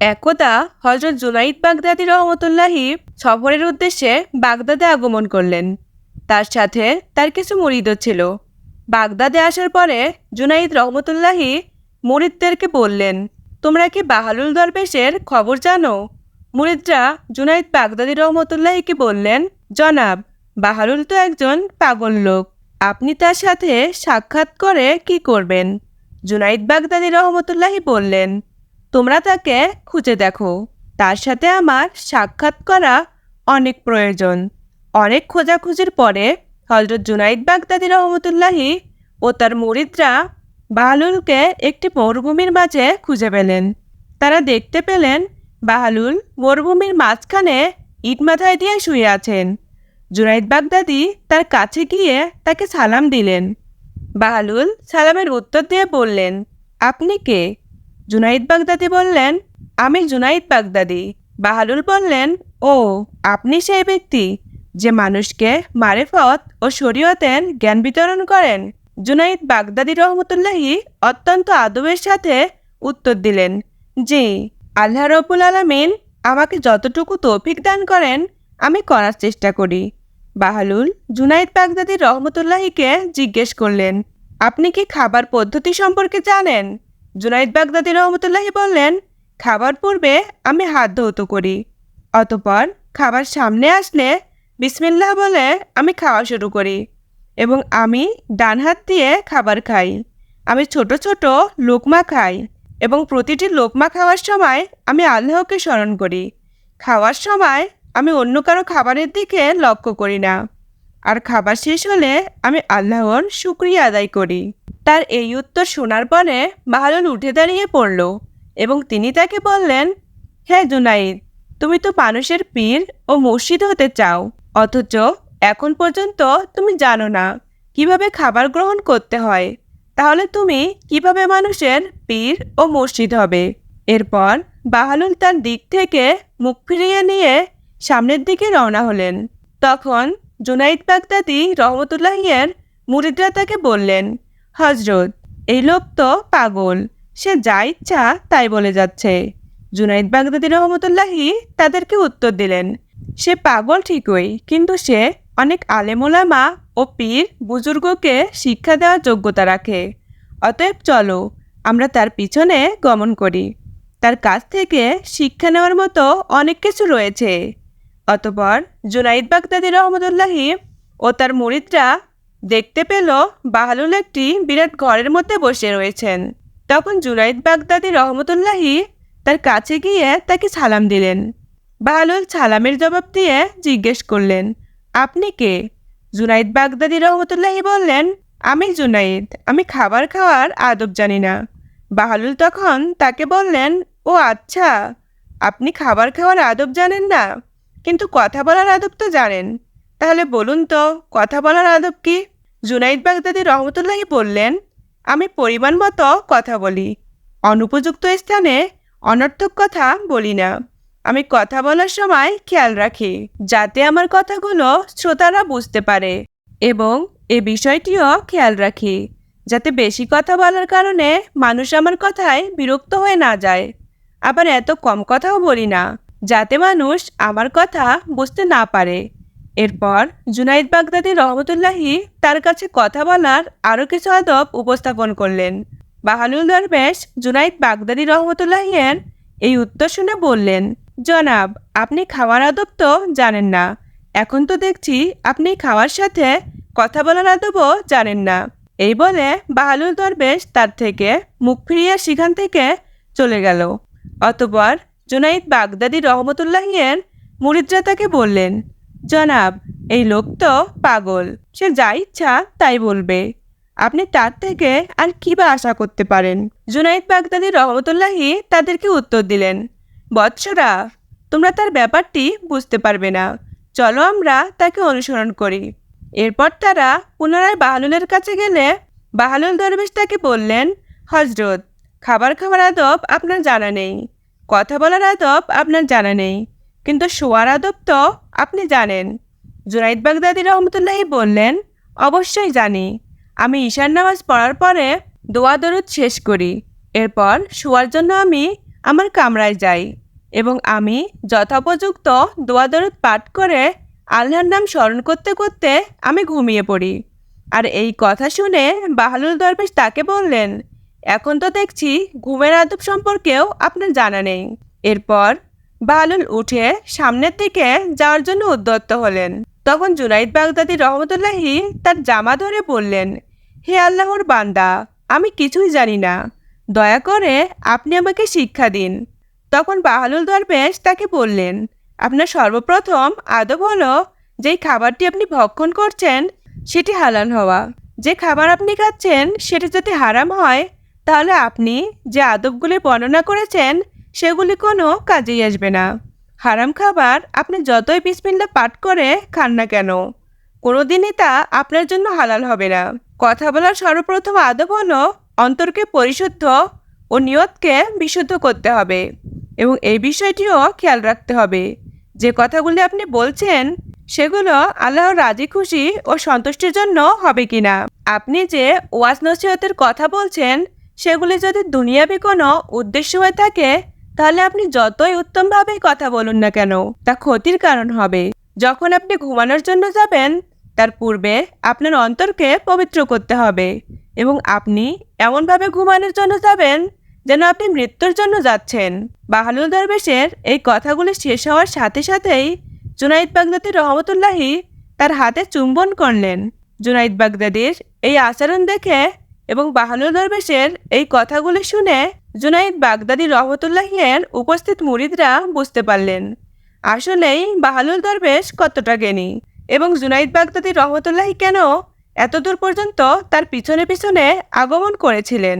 একদা হজরত জুনাইদ বাগদাদি রহমতুল্লাহি সফরের উদ্দেশ্যে বাগদাদে আগমন করলেন। তার সাথে তার কিছু মুরিদও ছিল। বাগদাদে আসার পরে জুনাইদ রহমতুল্লাহি মুরিদদেরকে বললেন, তোমরা কি বাহালুল দরবেশের খবর জানো? মুরিদরা জুনাইদ বাগদাদি রহমতুল্লাহিকে বললেন, জনাব, বাহালুল তো একজন পাগল লোক। আপনি তার সাথে সাক্ষাৎ করে কি করবেন? জুনাইদ বাগদাদি রহমতুল্লাহি বললেন তোমরা তাকে খুঁজে দেখো। তার সাথে আমার সাক্ষাৎ করা অনেক প্রয়োজন। অনেক খোঁজাখুঁজির পরে হজরত জুনাইদ বাগদাদি রহমতুল্লাহি ও তার মুরিদরা বাহালুলকে একটি মরুভূমির মাঝে খুঁজে পেলেন। তারা দেখতে পেলেন বাহালুল মরুভূমির মাঝখানে ইট মাথায় দিয়ে শুয়ে আছেন। জুনাইদ বাগদাদি তার কাছে গিয়ে তাকে সালাম দিলেন। বাহালুল সালামের উত্তর দিয়ে বললেন, আপনি কে? জুনাইদ বাগদাদি বললেন, আমি জুনাইদ বাগদাদি। বাহালুল বললেন, ও, আপনি সেই ব্যক্তি যে মানুষকে মারেফত ও শরীয়তের জ্ঞান বিতরণ করেন? জুনাইদ বাগদাদি রহমতুল্লাহি অত্যন্ত আদবের সাথে উত্তর দিলেন, জি, আল্লাহ রবুল আলমিন আমাকে যতটুকু তৌফিক দান করেন, আমি করার চেষ্টা করি। বাহালুল জুনাইদ বাগদাদি রহমতুল্লাহিকে জিজ্ঞেস করলেন, আপনি কি খাবার পদ্ধতি সম্পর্কে জানেন? জুনাইদ বাগদাদি রহমতুল্লাহি বললেন, খাবার পূর্বে আমি হাত ধৌত করি। অতপর খাবার সামনে আসলে বিসমিল্লাহ বলে আমি খাওয়া শুরু করি এবং আমি ডান হাত দিয়ে খাবার খাই। আমি ছোট ছোট লোকমা খাই এবং প্রতিটি লোকমা খাওয়ার সময় আমি আল্লাহকে স্মরণ করি। খাওয়ার সময় আমি অন্য কারও খাবারের দিকে লক্ষ্য করি না। আর খাবার শেষ হলে আমি আল্লাহর শুক্রিয়া আদায় করি। তার এই উত্তর শোনার পরে বাহালুল উঠে দাঁড়িয়ে পড়ল এবং তিনি তাকে বললেন হ্যাঁ জুনাইদ, তুমি তো মানুষের পীর ও মসজিদ হতে চাও, অথচ এখন পর্যন্ত তুমি জানো না কীভাবে খাবার গ্রহণ করতে হয়। তাহলে তুমি কীভাবে মানুষের পীর ও মসজিদ হবে? এরপর বাহালুল তার দিক থেকে মুখ ফিরিয়ে নিয়ে সামনের দিকে রওনা হলেন। তখন জুনাইদ বাগদাদি রহমতুল্লাহিয়ের মুরিদরা তাকে বললেন হজরত, এই লোক তো পাগল। সে যা ইচ্ছা তাই বলে যাচ্ছে। জুনাইদ বাগদাদি রহমতুল্লাহি তাদেরকে উত্তর দিলেন, সে পাগল ঠিকই, কিন্তু সে অনেক আলেমোলামা ও পীর বুজুর্গকে শিক্ষা দেওয়ার যোগ্যতা রাখে। অতএব চলো, আমরা তার পিছনে গমন করি। তার কাছ থেকে শিক্ষা নেওয়ার মতো অনেক কিছু রয়েছে। অতপর জুনাইদ বাগদাদি রহমতুল্লাহি ও তার মুরিদরা দেখতে পেল বাহালুল একটি বিরাট ঘরের মধ্যে বসে রয়েছেন। তখন জুনাইদ বাগদাদি রহমতুল্লাহি তার কাছে গিয়ে তাকে সালাম দিলেন। বাহালুল সালামের জবাব দিয়ে জিজ্ঞেস করলেন, আপনি কে? জুনাইদ বাগদাদি রহমতুল্লাহি বললেন, আমি জুনাইদ, আমি খাবার খাওয়ার আদব জানি না। বাহালুল তখন তাকে বললেন, ও আচ্ছা আপনি খাবার খাওয়ার আদব জানেন না, কিন্তু কথা বলার আদব তো জানেন। তাহলে বলুন তো, কথা বলার আদব কি? জুনাইদ বাগদাদি রহমতুল্লাহি বললেন, আমি পরিমাণ মতো কথা বলি। অনুপযুক্ত স্থানে অনর্থক কথা বলি না। আমি কথা বলার সময় খেয়াল রাখি, যাতে আমার কথাগুলো শ্রোতারা বুঝতে পারে এবং এ বিষয়টিও খেয়াল রাখি, যাতে বেশি কথা বলার কারণে মানুষ আমার কথায় বিরক্ত হয়ে না যায়। আবার এত কম কথাও বলি না, যাতে মানুষ আমার কথা বুঝতে না পারে। এরপর জুনাইদ বাগদাদি রহমতুল্লাহি তার কাছে কথা বলার আরও কিছু আদব উপস্থাপন করলেন। বাহালুল দরবেশ জুনাইদ বাগদাদি রহমতুল্লাহিয়ের এই উত্তর শুনে বললেন, জনাব, আপনি খাওয়ার আদব তো জানেন না। এখন তো দেখছি আপনি খাওয়ার সাথে কথা বলার আদবও জানেন না। এই বলে বাহালুল দরবেশ তার থেকে মুখ ফিরিয়ে সেখান থেকে চলে গেল। অতপর জুনাইদ বাগদাদি রহমতুল্লাহিয়ের মুরিদরা তাকে বললেন জনাব, এই লোক তো পাগল। সে যা ইচ্ছা তাই বলবে। আপনি তার থেকে আর কি বা আশা করতে পারেন? জুনাইদ বাগদাদি রহমতুল্লাহি তাদেরকে উত্তর দিলেন, বৎসরা, তোমরা তার ব্যাপারটি বুঝতে পারবে না। চলো আমরা তাকে অনুসরণ করি। এরপর তারা পুনরায় বাহালুলের কাছে গেলে বাহালুল দরবেশ তাকে বললেন হজরত খাবার খাওয়ার আদব আপনার জানা নেই। কথা বলার আদব আপনার জানা নেই। কিন্তু শোয়ার আদব তো আপনি জানেন। জুনাইদ বাগদাদি রহমতুল্লাহি বললেন, অবশ্যই জানি। আমি ঈশার নামাজ পড়ার পরে দোয়া দরুদ শেষ করি। এরপর শোয়ার জন্য আমি আমার কামরায় যাই এবং আমি যথোপযুক্ত দোয়া দরুদ পাঠ করে আল্লাহর নাম স্মরণ করতে করতে আমি ঘুমিয়ে পড়ি। আর এই কথা শুনে বাহালুল দরবেশ তাকে বললেন, এখন তো দেখছি ঘুমের আদব সম্পর্কেও আপনার জানা নেই। এরপর বাহালুল উঠে সামনের দিকে যাওয়ার জন্য উদ্যত্ত হলেন। তখন জুনাইদ বাগদাদি রহমতুল্লাহি তার জামা ধরে বললেন, হে আল্লাহর বান্দা, আমি কিছুই জানি না। দয়া করে আপনি আমাকে শিক্ষা দিন। তখন বাহালুল দরবেশ তাকে বললেন, আপনার সর্বপ্রথম আদব হলো যেই খাবারটি আপনি ভক্ষণ করছেন, সেটি হালাল হওয়া। যে খাবার আপনি খাচ্ছেন, সেটি যদি হারাম হয়, তাহলে আপনি যে আদবগুলি বর্ণনা করেছেন সেগুলি কোনো কাজেই আসবে না। হারাম খাবার আপনি যতই বিসমিল্লা পাঠ করে খান না কেন, কোনোদিনই তা আপনার জন্য হালাল হবে না। কথা বলার সর্বপ্রথম আদব হলো অন্তরকে পরিশুদ্ধ ও নিয়তকে বিশুদ্ধ করতে হবে এবং এই বিষয়টিও খেয়াল রাখতে হবে। যে কথাগুলি আপনি বলছেন, সেগুলো আল্লাহর রাজি খুশি ও সন্তুষ্টির জন্য হবে কি না আপনি যে ওয়াজ নসিহতের কথা বলছেন, সেগুলি যদি দুনিয়াবি কোনো উদ্দেশ্য হয়ে থাকে তাহলে আপনি যতই উত্তমভাবে কথা বলুন না কেন, তা ক্ষতির কারণ হবে। যখন আপনি ঘুমানোর জন্য যাবেন, তার পূর্বে আপনার অন্তরকে পবিত্র করতে হবে এবং আপনি এমনভাবে ঘুমানোর জন্য যাবেন যেন আপনি মৃত্যুর জন্য যাচ্ছেন। বাহালুল দরবেশের এই কথাগুলি শেষ হওয়ার সাথে সাথেই জুনাইদ বাগদাদি রহমতুল্লাহি তার হাতে চুম্বন করলেন। জুনাইদ বাগদাদির এই আচরণ দেখে এবং বাহালুল দরবেশের এই কথাগুলি শুনে জুনাইদ বাগদাদি রহমতুল্লাহিয়ার উপস্থিত মুরিদরা বুঝতে পারলেন। আসলেই বাহালুল দরবেশ কতটা জ্ঞানী। এবং জুনাইদ বাগদাদি রহমতুল্লাহি কেন এতদূর পর্যন্ত তার পিছনে পিছনে আগমন করেছিলেন?